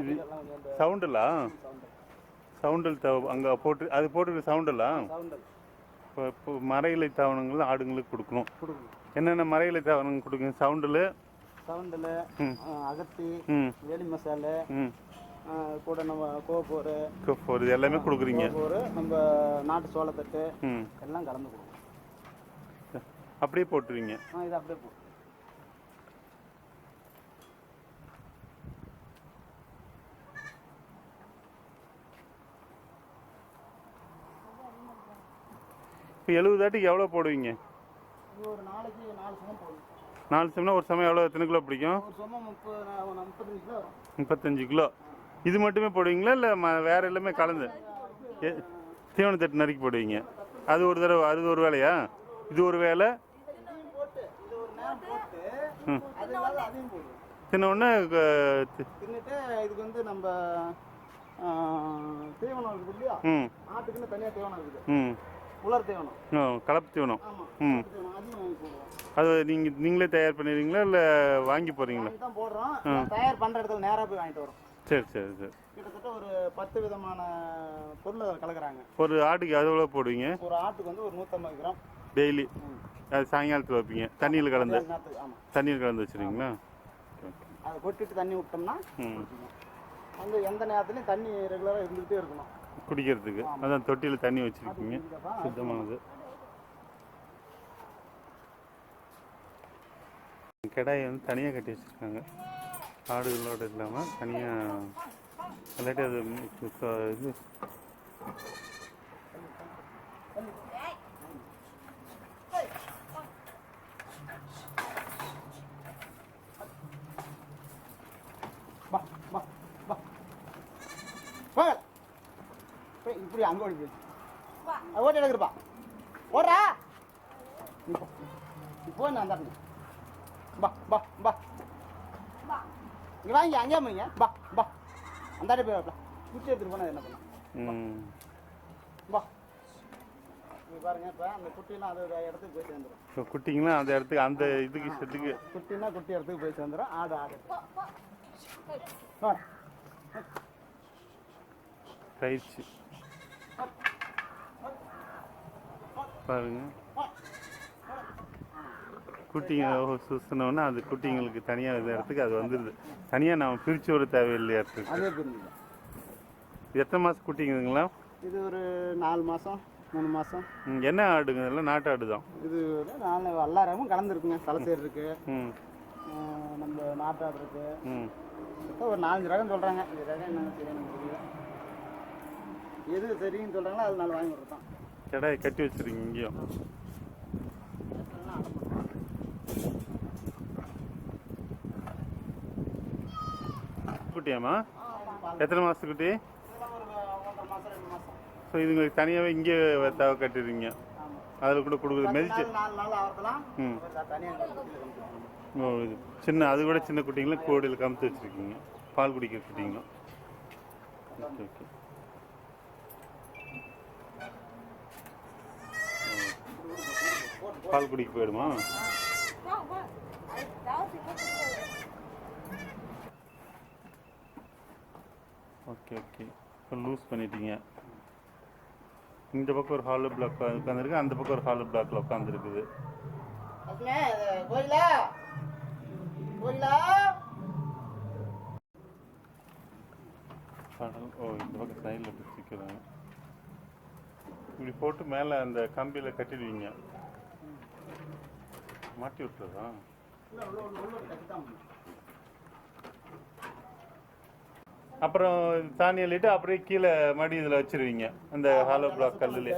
இது சவுண்டுலா சவுண்டு சவுண்டில் தவ அங்கே போட்டு அது போட்டுருக்க சவுண்டுலா. சவுண்டு இப்போ இப்போ மரையிலை தாவணங்கள் ஆடுங்களுக்கு கொடுக்கணும். என்னென்ன மரையிலை தாவணங்கள் கொடுக்குங்க சவுண்டில்? சவுண்டில். அகத்தி வேலி மசாலு கூட நம்ம கோப்பூர் ஒரு இது எல்லாமே கொடுக்குறீங்க. கோப்பூர் நம்ம நாட்டு சோளத்தட்டு எல்லாம் கலந்து கொடுக்கணும். அப்படியே போட்டுருவீங்க. இது அப்படியே போ இப்போ எழுபது ஆட்டுக்கு எவ்வளோ போடுவீங்க? ஒரு நாளைக்கு நாலு சுமம் போடும் நாலு சமயம் ஒரு சமயம் எவ்வளோ? எத்தனை கிலோ பிடிக்கும்? ஒரு சுமம் முப்பத்தஞ்சு கிலோ வரும். முப்பத்தஞ்சு கிலோ. இது மட்டுமே போடுவீங்களா? இல்லை ம வேற எல்லாமே கலந்து? தீவனத்தட்டு நறுக்கி போடுவீங்க. அது ஒரு தடவை அது ஒரு வேலையா? இது ஒரு வேலை? போடுவோம். ஒன்று தின்னுட்டு இதுக்கு வந்து நம்ம ஆ, தீவனம் இருக்குது இல்லையா? ம். ஆட்டுக்குன்னு தனியாக தீவனம் இருக்குது ம். உலர் தீவனம் கலப்பு தீவனம் ம். அது நீங்கள் நீங்களே தயார் பண்ணிடுறீங்களா இல்லை வாங்கி போகிறீங்களா தான் போடுறோம். தயார் பண்ணுற இடத்துல நேராக போய் வாங்கிட்டு வரோம். சரி சரி சரி. கிட்டத்தட்ட ஒரு பத்து விதமான பொருள் கலக்குறாங்க. ஒரு ஆட்டுக்கு அது எவ்வளோ போடுவீங்க? ஒரு ஆட்டுக்கு வந்து ஒரு நூற்றம்பது கிராம். டெய்லி. அது சாயங்காலத்தில் வைப்பீங்க. தண்ணியில் கலந்து? ஆமாம் தண்ணியில் கலந்து வச்சுருவீங்களா? அதை கொட்டிட்டு தண்ணி விட்டோம்னா ம். வந்து எந்த நேரத்துலையும் தண்ணி ரெகுலராக இருந்துகிட்டே இருக்கணும். குடிக்கிறதுக்கு. அதான் தொட்டியில் தண்ணி வச்சுருக்கீங்க. சுத்தமானது. கிடாயை வந்து தனியாக கட்டி வச்சுருக்காங்க. ஆடுகளோடு இல்லாமல் தனியாக இல்லாட்டி அது சுத்த- இது போய் இப்படி அங்கே ஓடி அது ஓட்டி எடுக்கிறப்பா ஓடுறா. நீ போ. நான் தரணும் பா பா பா இங்கே வாங்கி அங்கேயே போய்ங்க. பா பா அந்தாடி போய் வைப்பலாம் குச்சி எடுத்துட்டு போனால் என்ன பண்ணலாம்? பா பாருங்க இப்போ அந்த குட்டிலாம் அது இடத்துக்கு போய் சேர்ந்துடும் இப்போ அந்த இடத்துக்கு அந்த இதுக்கு இஷ்டத்துக்கு குட்டினா குட்டி இடத்துக்கு போய் சேர்ந்துடும் ஆடு ஆடு. பயிற்சி பாருங்க. குட்டிங்க சுத்தினோன்னா அது குட்டிங்களுக்கு தனியாக இந்த இடத்துக்கு அது வந்துடுது தனியாக நம்ம பிரித்து விட தேவையில்லையா இடத்துக்கு எத்தனை மாதம் குட்டிங்களுங்களா இது ஒரு நாலு மாதம் மூணு மாதம் என்ன ஆடுங்க? இதெல்லாம் நாட்டு ஆடு தான். இது நாலு எல்லாரும் கலந்துருக்குங்க தலைசேர் இருக்கு. நம்ம நாட்டாடு இருக்கு. ம். இப்போ ஒரு நாலஞ்சு ரகம் சொல்கிறாங்க இது ரகம் என்னன்னு தெரியல. எது சரின்னு சொல்கிறாங்களோ அது வாங்கி கொடுத்தான். கிடாயை கட்டி வச்சிருக்கீங்க இங்கேயும் குட்டியாம்மா? எத்தனை மாதத்து குட்டி? ஸோ இதுங்களுக்கு தனியாகவே இங்கே தவ கட்டிடுறீங்க. அதில் கூட கொடுக்குறது மெதிச்சு. ம். ஓ இது சின்ன அது கூட சின்ன குட்டிங்களும் கோடியில் கமுத்து வச்சுருக்கீங்க. பால் குடிக்கிற குட்டிங்களும் ஓகே ஓகே. பால் குடிக்க போயிடுமா? ஓகே ஓகே இப்போ லூஸ் பண்ணிட்டீங்க. இந்த பக்கம் ஒரு ஹாலோ பிளாக் உட்காந்துருக்கு அந்த பக்கம் ஒரு ஹாலோ பிளாக்ல உட்காந்துருக்குது ஓ இந்த பக்கம் சைடில் பிடிச்சிக்கிறாங்க இப்படி போட்டு மேலே அந்த கம்பியில் கட்டிடுவீங்க. மாட்டி விட்டுறதா. அப்புறம் சாணி அள்ளிட்டு அப்படியே கீழே மடி இதில் வச்சிருவீங்க. அந்த ஹாலோ பிளாக் கல்லுல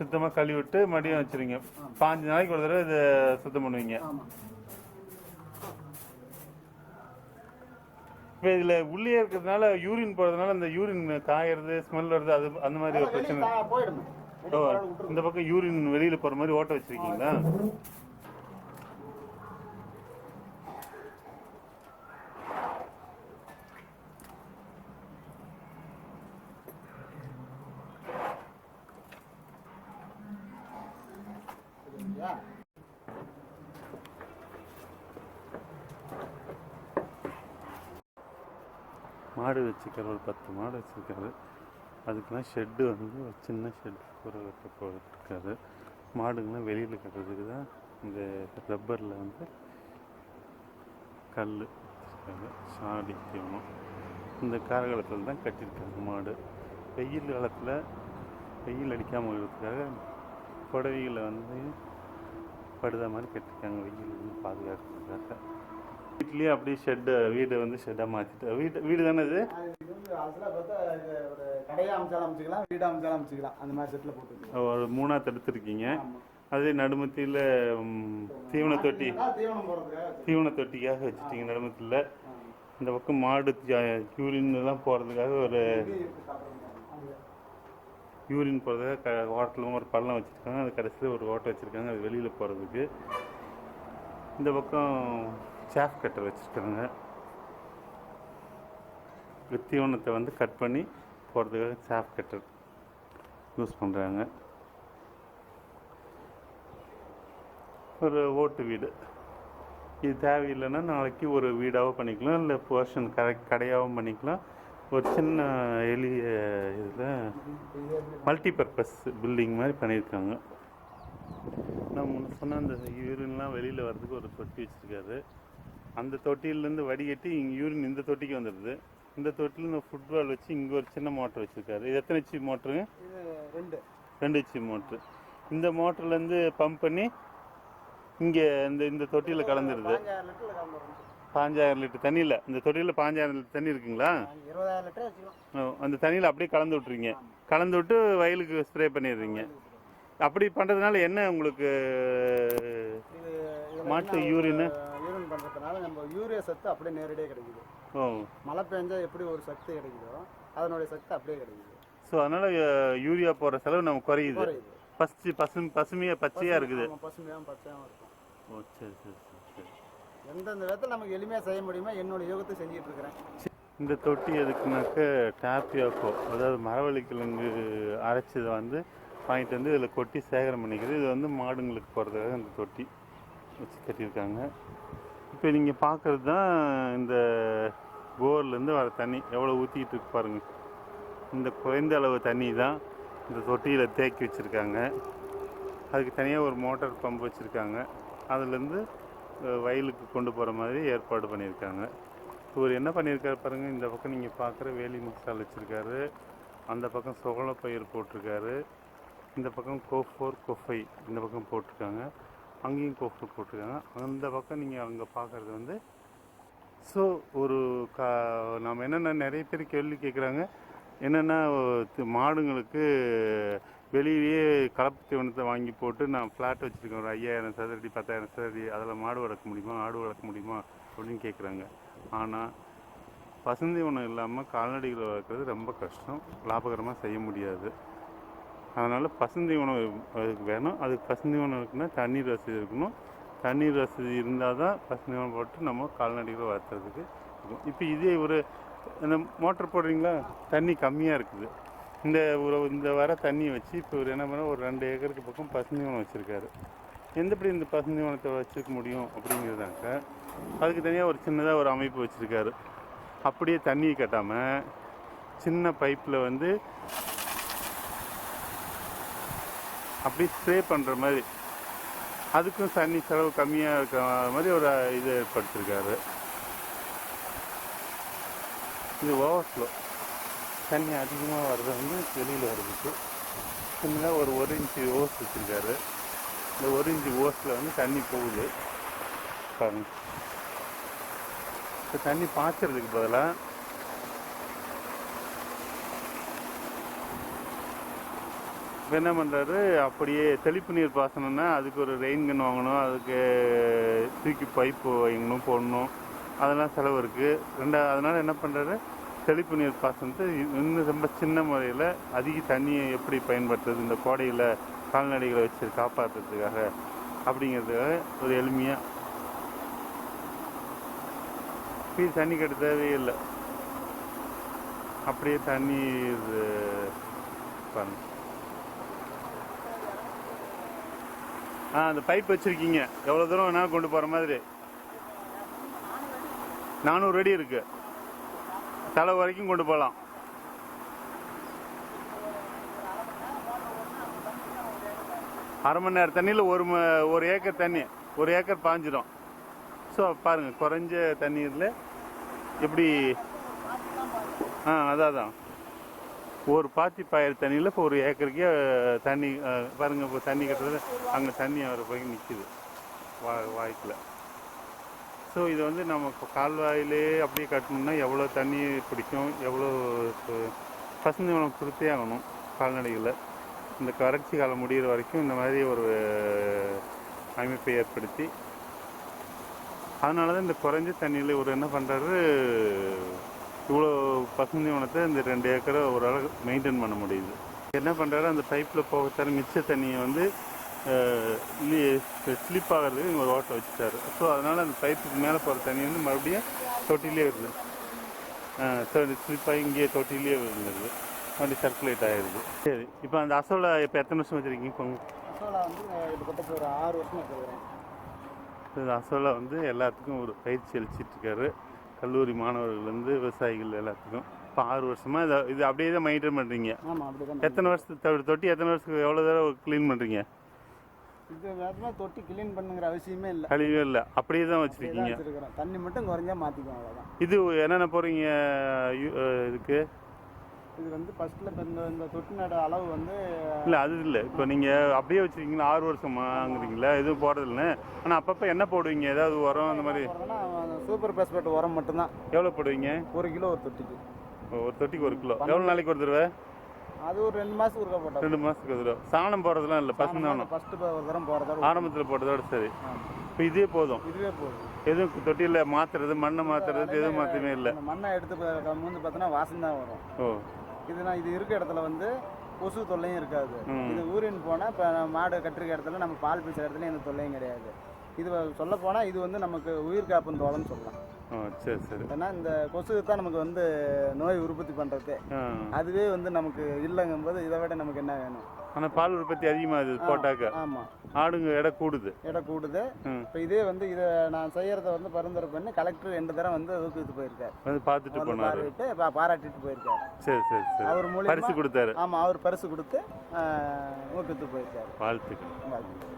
சுத்தமாக கழுவி விட்டு மடியும் வச்சிருங்க பாஞ்சு நாளைக்கு ஒரு தடவை இதை சுத்தம் பண்ணுவீங்க. இப்போ இதில் உள்ளே இருக்கிறதுனால யூரின் போகிறதுனால அந்த யூரின் காயறது ஸ்மெல் வருது அது அந்த மாதிரி ஒரு பிரச்சனை இந்த பக்கம் யூரின் வெளியில போற மாதிரி ஓட்ட வச்சிருக்கீங்களா? மாடு வச்சுருக்காரு ஒரு பத்து மாடு வச்சுருக்காரு அதுக்கெல்லாம் ஷெட்டு வந்து ஒரு சின்ன ஷெட் ஒரு வைக்க போட்டுருக்காரு மாடுங்கெல்லாம் வெளியில் கட்டுறதுக்கு தான் இந்த ரப்பரில் வந்து கல் சாடி சாடிக்கணும் இந்த காலகாலத்தில் தான் கட்டியிருக்காங்க மாடு. வெயில் காலத்தில் வெயில் அடிக்காமல் இருக்கிறதுக்காக புடவைகளை வந்து படுதா மாதிரி கட்டியிருக்காங்க. வெயில் வந்து பாதுகாக்கிறதுக்காக. வீட்லேயே அப்படியே ஷெட்டு வீடை வந்து ஷெட்டாக மாற்றிட்டு வீடு வீடு தானே இது? ஒரு கடையை அமைச்சாலும் அமைச்சிக்கலாம் வீடு அமைச்சாலும் அமைச்சிக்கலாம். அந்த மாதிரி செட்டில் போட்டுருக்கோம். ஒரு மூணாக தடுத்துருக்கீங்க. அதே நடுமத்தியில் தீவன தொட்டி. தீவன தொட்டிக்காக வச்சுட்டீங்க நடுமத்தில். இந்த பக்கம் மாடு யூரின் எல்லாம் போகிறதுக்காக ஒரு. யூரின் போகிறதுக்காக க ஓட்டலும் ஒரு பள்ளம் வச்சுருக்காங்க. அது கடைசியில் ஒரு ஓட்டை வச்சுருக்காங்க அது வெளியில் போகிறதுக்கு இந்த பக்கம் சேஃப் கட்டர் வச்சுருக்குறேங்க தீவனத்தை வந்து கட் பண்ணி போகிறதுக்காக சாஃப் கட்டர் யூஸ் பண்ணுறாங்க ஒரு ஓட்டு வீடு. இது தேவையில்லைன்னா நாளைக்கு ஒரு வீடாகவும் பண்ணிக்கலாம் இல்லை போர்ஷன் கடை கடையாகவும் பண்ணிக்கலாம். ஒரு சின்ன எளிய இதில் இது மல்டி பர்பஸ் பில்டிங் மாதிரி பண்ணியிருக்காங்க. நான் முன்ன சொன்ன அந்த யூரின்லாம் வெளியில் வர்றதுக்கு ஒரு தொட்டி வச்சுருக்காரு. அந்த தொட்டியிலேருந்து வடிகட்டி இங்கே யூரின் இந்த தொட்டிக்கு வந்துடுது. இந்த தொட்டியில் ஃபுட்பால் வச்சு இங்கே ஒரு சின்ன மோட்டர் வச்சுருக்காரு. இது எத்தனை ஹெச்பி மோட்டருங்க இது ரெண்டு. ரெண்டு ஹெச்பி மோட்ரு இந்த மோட்டர்லேருந்து பம்ப் பண்ணி இங்கே இந்த இந்த தொட்டியில் கலந்துருது பாஞ்சாயிரம் லிட்டர் தண்ணியில். இந்த தொட்டியில் பாஞ்சாயிரம் லிட்டர் தண்ணி இருக்குங்களா? அந்த தண்ணியில் அப்படியே கலந்து விட்றீங்க கலந்து விட்டு வயலுக்கு ஸ்ப்ரே பண்ணிடுறீங்க. அப்படி பண்ணுறதுனால என்ன உங்களுக்கு மாட்டு என்ன யூரின் பண்ணுறதுனால நம்ம யூரியா சத்து அப்படியே நேரடியாக கிடைக்குது. மழை பெஞ்சா எப்படி ஒரு சத்து கிடைக்குதோ அதனுடைய சத்து அப்படியே கிடைக்குது. ஸோ அதனால் யூரியா போடுற செலவு நமக்கு குறையுது. பச்சை பசும் பசுமையாக பச்சையாக இருக்குது. பசுமையாகவும் பச்சையாகவும் இருக்கும். ஓ சரி சரி சரி சரி. எந்தெந்த விதத்தில் நமக்கு எளிமையாக செய்ய முடியுமோ என்னோட யோகத்தை செஞ்சுட்டு இருக்கிறேன். இந்த தொட்டி எதுக்குனாக்க டாப்பியாக்கோ அதாவது மரவள்ளி கிழங்கு அரைச்சதை வந்து வாங்கிட்டு வந்து இதில் கொட்டி சேகரம் பண்ணிக்கிறது. இது வந்து மாடுங்களுக்கு போகிறதுக்காக இந்த தொட்டி வச்சு கட்டியிருக்காங்க. இப்போ நீங்கள் பார்க்குறது தான் இந்த போர்லேருந்து வர தண்ணி. எவ்வளோ ஊற்றிக்கிட்டு இருக்கு பாருங்கள் இந்த குறைந்த அளவு தண்ணி தான் இந்த தொட்டியில் தேக்கி வச்சுருக்காங்க. அதுக்கு தனியாக ஒரு மோட்டார் பம்ப் வச்சுருக்காங்க. அதுலேருந்து வயலுக்கு கொண்டு போகிற மாதிரி ஏற்பாடு பண்ணியிருக்காங்க. இவர் என்ன பண்ணியிருக்காரு பாருங்கள் இந்த பக்கம் நீங்கள் பார்க்குற வேலி மசால் வச்சுருக்காரு. அந்த பக்கம் சுகல பயிர் போட்டிருக்காரு. இந்த பக்கம் கோஃபோர் கொஃபை இந்த பக்கம் போட்டிருக்காங்க. அங்கேயும் கோஃபோர் போட்டிருக்காங்க. அந்த பக்கம் நீங்கள் அங்கே பார்க்குறது வந்து ஸோ ஒரு கா நாம் என்னென்ன நிறைய பேர் கேள்வி கேட்குறாங்க என்னென்னா மாடுங்களுக்கு வெளியிலேயே கலப்பு தீவனத்தை வாங்கி போட்டு நான் ஃப்ளாட் வச்சுருக்கேன். ஒரு ஐயாயிரம் சதுரடி பத்தாயிரம் சதுரடி அதில் மாடு வளர்க்க முடியுமா ஆடு வளர்க்க முடியுமா அப்படின்னு கேட்குறாங்க ஆனால் பசுந்தீவனம் இல்லாமல் கால்நடைகளை வளர்க்குறது ரொம்ப கஷ்டம். லாபகரமாக செய்ய முடியாது. அதனால் பசுந்தீவனம் அதுக்கு வேணும். அதுக்கு பசுந்தீவனம் இருக்குன்னா தண்ணீர் வசதி இருக்கணும். தண்ணீர் வசதி இருந்தால் தான் பசுந்தீவனம் போட்டு நம்ம கால்நடைகளை வளர்த்துறதுக்கு இருக்கும். இப்போ இதே ஒரு இந்த மோட்டர் போடுறீங்களா? தண்ணி கம்மியாக இருக்குது. இந்த ஒரு இந்த வர தண்ணியை வச்சு இப்போ ஒரு என்ன பண்ண ஒரு ரெண்டு ஏக்கருக்கு பக்கம் பசுந்தீவனம் வச்சுருக்காரு. எந்தபடி இந்த பசுந்தீவனத்தை வச்சுருக்க முடியும் அப்படிங்கிறதாக்க அதுக்கு தனியாக ஒரு சின்னதாக ஒரு அமைப்பு வச்சுருக்காரு. அப்படியே தண்ணியை கட்டாமல் சின்ன பைப்பில் வந்து அப்படியே ஸ்ப்ரே பண்ணுற மாதிரி. அதுக்கும் தண்ணி செலவு கம்மியாக இருக்கிற மாதிரி ஒரு இது ஏற்படுத்திருக்காரு. இது ஓவர்ஃப்ளோ தண்ணி அதிகமாக வர்றது வந்து வெளியில் வருதுக்கு சின்னதாக ஒரு ஒரு இன்ச்சு ஓஸ் வச்சுருக்காரு. இந்த ஒரு இன்ச்சு ஓஸில் வந்து தண்ணி போகுது. பாருங்க. இப்போ தண்ணி பாய்ச்சறதுக்கு பதிலாக என்ன பண்ணுறாரு அப்படியே தெளிப்பு நீர் பாசனம்னா அதுக்கு ஒரு ரெயின் கன் வாங்கணும் அதுக்கு தூக்கி பைப்பு வாங்கணும் போடணும். அதெல்லாம் செலவு இருக்குது ரெண்டா அதனால் என்ன பண்ணுறாரு தெளிப்பு நீர் பாசனத்தை இன்னும் ரொம்ப சின்ன முறையில் அதிக தண்ணியை எப்படி பயன்படுத்துறது இந்த கோடையில் கால்நடைகளை வச்சு காப்பாற்றுறதுக்காக அப்படிங்கிறதுக்காக ஒரு எளிமையாக இப்போ தண்ணி கட்ட தேவையே இல்லை அப்படியே தண்ணி இது பண்ணு ஆ அந்த பைப் வச்சுருக்கீங்க. எவ்வளோ தூரம் வேணாலும் கொண்டு போகிற மாதிரி. நானூறு அடி இருக்கு. தலை வரைக்கும் கொண்டு போகலாம். அரை மணி நேரம் தண்ணியில் ஒரு ம- ஒரு ஏக்கர் தண்ணி ஒரு ஏக்கர் பாஞ்சிடும் ஸோ பாருங்கள் குறைஞ்ச தண்ணீரில் எப்படி ஆ அதான் அதான். ஒரு பாத்தி பாயிர தண்ணியில் இப்போ ஒரு ஏக்கருக்கே தண்ணி பாருங்க இப்போ தண்ணி கட்டுறது அங்கே தண்ணி வர போய் நிற்கிது வா வாய்க்கில் ஸோ இது வந்து நம்ம இப்போ கால்வாயிலே அப்படியே கட்டணும்னா எவ்வளோ தண்ணி பிடிக்கும் எவ்வளோ பசுந்தீவனம் கொடுத்தே ஆகணும் கால்நடைகளை. இந்த வறட்சி காலம் முடிகிற வரைக்கும் இந்த மாதிரி ஒரு அமைப்பை ஏற்படுத்தி அதனால தான் இந்த குறைஞ்ச தண்ணியில் இவர் என்ன பண்ணுறாரு இவ்வளோ பசுந்தீவனத்தை இந்த ரெண்டு ஏக்கரை ஓரளவு மெயின்டைன் பண்ண முடியுது. என்ன பண்ணுறாரு அந்த பைப்பில் போக தர மிச்ச தண்ணியை வந்து ஸ்லிப் ஆகிறதுக்கு ஒரு ஓட்டை வச்சுட்டாரு. ஸோ அதனால் அந்த பைப்புக்கு மேலே போகிற தண்ணி வந்து மறுபடியும் தொட்டிலே வருது. ஸ்லிப் ஆகி இங்கேயே தொட்டிலே இருந்துருது மறுபடியும் சர்க்குலேட் ஆகிடுது சரி இப்போ அந்த அசோலா இப்போ எத்தனை வருஷம் வச்சுருக்கீங்க அசோலா வந்து ஒரு ஆறு வருஷமா இந்த அசோலா வந்து எல்லாத்துக்கும் ஒரு பயிற்சி அளிச்சிட்டு இருக்காரு. கல்லூரி மாணவர்கள்லேருந்து விவசாயிகள் எல்லாத்துக்கும். இப்போ ஆறு வருஷமா இதை இது அப்படியே தான் மெயின்டைன் பண்ணுறீங்க எத்தனை வருஷத்துக்கு தொட்டி எத்தனை வருஷத்துக்கு எவ்வளோ தடவை க்ளீன் பண்ணுறீங்க இது வேறு தொட்டி க்ளீன் பண்ணுங்கிற அவசியமே இல்லை. கழிவே இல்லை. அப்படியே தான் வச்சுருக்கீங்க. தண்ணி மட்டும் குறைஞ்சா மாற்றிக்குவோம் அவ்வளோதான் இது என்னென்ன போகிறீங்க இதுக்கு? இது வந்து ஃபர்ஸ்ட்ல இந்த இந்த தொட்டினோட அளவு வந்து இல்லை அது இல்லை. இப்போ நீங்கள் அப்படியே வச்சுருக்கீங்களா ஆறு வருஷமாங்கிறீங்களா எதுவும் போடுறதில்ல. ஆனால் அப்பப்போ என்ன போடுவீங்க? ஏதாவது உரம் அந்த மாதிரி? சூப்பர் பாஸ்பேட் உரம் மட்டும்தான். எவ்வளோ போடுவீங்க? ஒரு கிலோ ஒரு தொட்டிக்கு. ஒரு தொட்டிக்கு ஒரு கிலோ. எவ்வளோ நாளைக்கு ஒரு தடவை? அது ஒரு ரெண்டு மாதத்துக்கு ஒருக்கா போட்டோம் ரெண்டு மாதத்துக்கு ஒரு தடவை. சாணம் போடுறதுலாம் இல்லை பசுந்தானம் ஃபர்ஸ்ட் ஒரு தரம் போகிறதா ஆரம்பத்தில் போட்டதோட சரி. இப்போ இதே போதும். இதுவே போதும். எதுவும் தொட்டியில் மாற்றுறது மண்ணை மாற்றுறது எதுவும் மாற்றமே இல்லை. மண்ணை எடுத்து மூந்து பார்த்தோன்னா வாசம் தான் வரும். ஓ. இது நான் இது இருக்க இடத்துல வந்து கொசு தொல்லையும் இருக்காது. இது ஊரின் போனால் இப்போ மாடு கட்டிருக்க இடத்துல நம்ம பால் பீசுற இடத்துல எந்த தொல்லையும் கிடையாது. இது சொல்ல போனால் இது வந்து நமக்கு உயிர் காப்புன்னு தோலன்னு சொல்லலாம். சரி சரி. ஏன்னா இந்த கொசு தான் நமக்கு வந்து நோய் உற்பத்தி பண்ணுறது அதுவே வந்து நமக்கு இல்லைங்கும்போது இதை விட நமக்கு என்ன வேணும்? ஆனால் பால் உற்பத்தி அதிகமாகுது போட்டாக்க. ஆமாம் ஆடுங்க எடை கூடுது. எடை கூடுது. இப்போ இதே வந்து இதை நான் செய்யறத வந்து பரிந்துரை பண்ணி கலெக்டர் ரெண்டு தரம் வந்து ஊக்குவித்து போயிருக்காரு. வந்து பார்த்துட்டு போனார். பாராட்டிட்டு போயிருக்காரு. சரி சரி சரி. அவர் மூலியமா பரிசு கொடுத்தாரு. ஆமாம் அவர் பரிசு கொடுத்து ஊக்குவித்து போயிருக்காரு. வாழ்த்துக்கள். வாழ்த்துக்கள்.